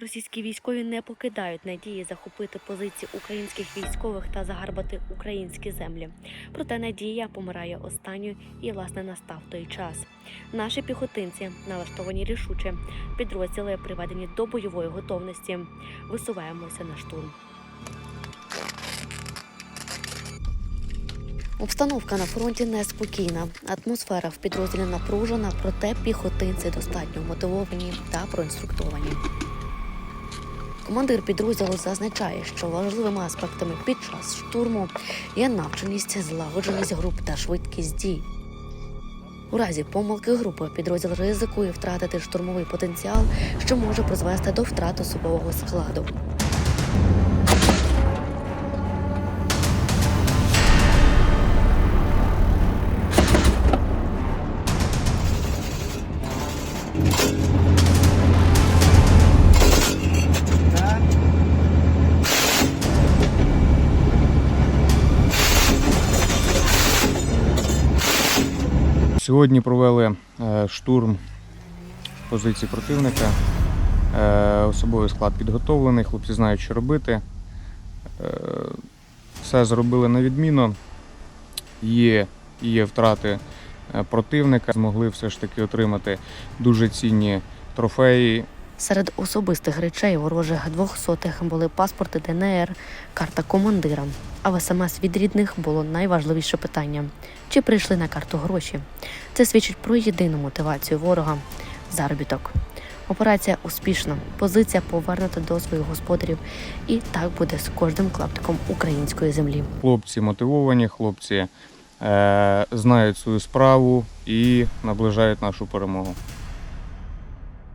Російські військові не покидають надії захопити позиції українських військових та загарбати українські землі. Проте надія помирає останньою і власне настав той час. Наші піхотинці налаштовані рішуче. Підрозділи приведені до бойової готовності. Висуваємося на штурм. Обстановка на фронті неспокійна. Атмосфера в підрозділі напружена, проте піхотинці достатньо мотивовані та проінструктовані. Командир підрозділу зазначає, що важливими аспектами під час штурму є навченість, злагодженість груп та швидкість дій. У разі помилки групи підрозділ ризикує втратити штурмовий потенціал, що може призвести до втрат особового складу. Сьогодні провели е, штурм позиції противника. Е, Особовий склад підготовлений, хлопці знають, що робити. Е, Все зробили на відміну. Є, є втрати противника. Змогли все ж таки отримати дуже цінні трофеї. Серед особистих речей ворожих двохсотих були паспорти ДНР, карта командира. А в СМС від рідних було найважливіше питання: чи прийшли на карту гроші? Це свідчить про єдину мотивацію ворога заробіток. Операція успішна, позиція повернута до своїх господарів, і так буде з кожним клаптиком української землі. Хлопці мотивовані, хлопці е, знають свою справу і наближають нашу перемогу.